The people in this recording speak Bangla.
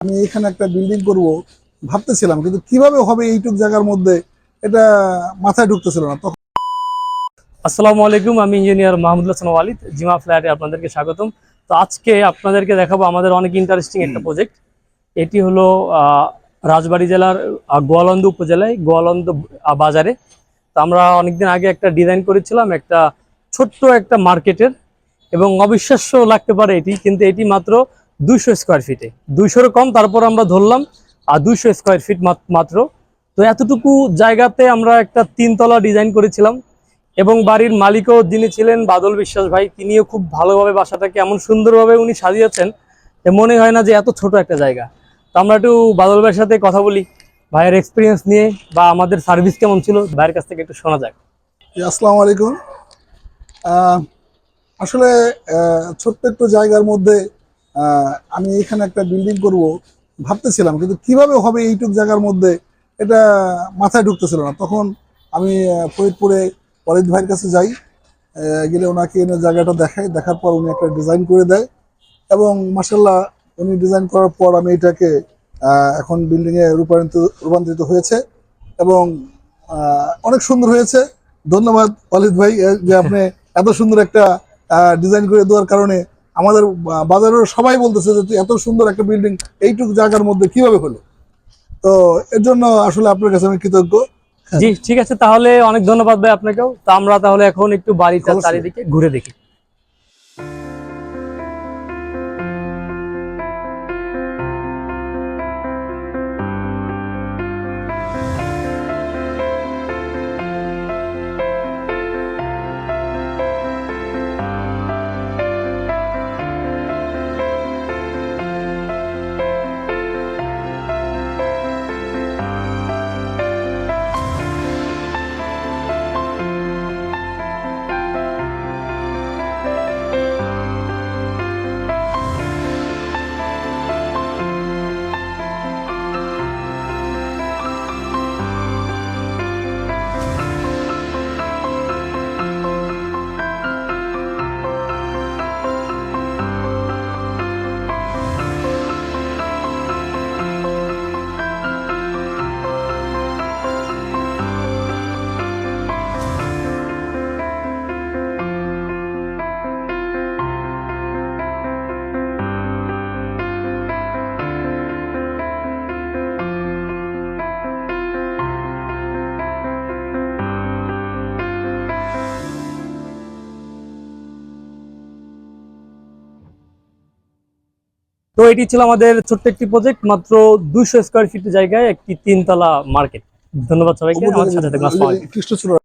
আমি এখানে একটা বিল্ডিং করব ভাবতেছিলাম কিন্তু কীভাবে হবে এইটুক জায়গার মধ্যে এটা মাথায় ঢুকতেছিল না। তখন আসসালামু আলাইকুম আমি ইঞ্জিনিয়ার মাহমুদুল্লাহ হাসান ওয়ালিদ জিমা ফ্ল্যাটে আপনাদেরকে স্বাগতম। তো আজকে আপনাদেরকে দেখাবো আমাদের অনেক ইন্টারেস্টিং একটা প্রজেক্ট এটি হলো রাজবাড়ী জেলার গোয়ালন্দ উপজেলায় গোয়ালন্দ বাজারে। তো আমরা অনেকদিন আগে একটা ডিজাইন করেছিলাম একটা ছোট্ট একটা মার্কেটের এবং অবিশ্বাস্য লাগতে পারে এটি কিন্তু এটি মাত্র দুইশো স্কোয়ার ফিটে দুইশোর কম, তারপর আমরা ধরলাম, আর দুইশো স্কোয়ার ফিট মাত্র। তো এতটুকু জায়গাতে আমরা একটা তিনতলা ডিজাইন করেছিলাম, এবং বাড়ির মালিকও যিনি ছিলেন, বাদল বিশ্বাস ভাই, তিনিও খুব ভালোভাবে বাসাটাকে এমন সুন্দরভাবে উনি সাজিয়েছেন যে মনে হয় না যে এত ছোট একটা জায়গা। তো আমরা একটু বাদল ভাইয়ের সাথে কথা বলি, ভাইয়ের এক্সপিরিয়েন্স নিয়ে, বা আমাদের সার্ভিস কেমন ছিল, ভাইয়ের কাছ থেকে একটু শোনা যাক। আসসালামু আলাইকুম। আসলে ছোট্ট একটু জায়গার মধ্যে আমি এখানে একটা বিল্ডিং করব ভাবতেছিলাম, কিন্তু কীভাবে হবে এইটুক জায়গার মধ্যে এটা মাথায় ঢুকতেছিল না। তখন আমি ফরিদপুরে অরিত ভাইয়ের কাছে যাই গেলে ওনাকে এনে জায়গাটা দেখাই, দেখার পর উনি একটা ডিজাইন করে দেয় এবং মাসাল্লাহ উনি ডিজাইন করার পর আমি এটাকে এখন বিল্ডিংয়ে রূপান্তরিত রূপান্তরিত হয়েছে এবং অনেক সুন্দর হয়েছে। ধন্যবাদ অলিদ ভাই যে আপনি এত সুন্দর একটা ডিজাইন করে দেওয়ার কারণে আমাদের বাজারের সবাই বলতেছে যে এত সুন্দর একটা বিল্ডিং এইটুকু জায়গার মধ্যে কীভাবে হলো? তো এর জন্য আসলে আপনার কাছে আমি কৃতজ্ঞ। জি ঠিক আছে তাহলে অনেক ধন্যবাদ ভাই আপনাকেও। তো আমরা তাহলে এখন একটু বাড়িটা। চারিদিকে ঘুরে দেখি। তো এটি ছিল আমাদের ছোট্ট একটি প্রজেক্ট মাত্র দুইশো স্কোয়ার ফিট জায়গায় একটি তিনতলা মার্কেট ধন্যবাদ সবাইকে সাথে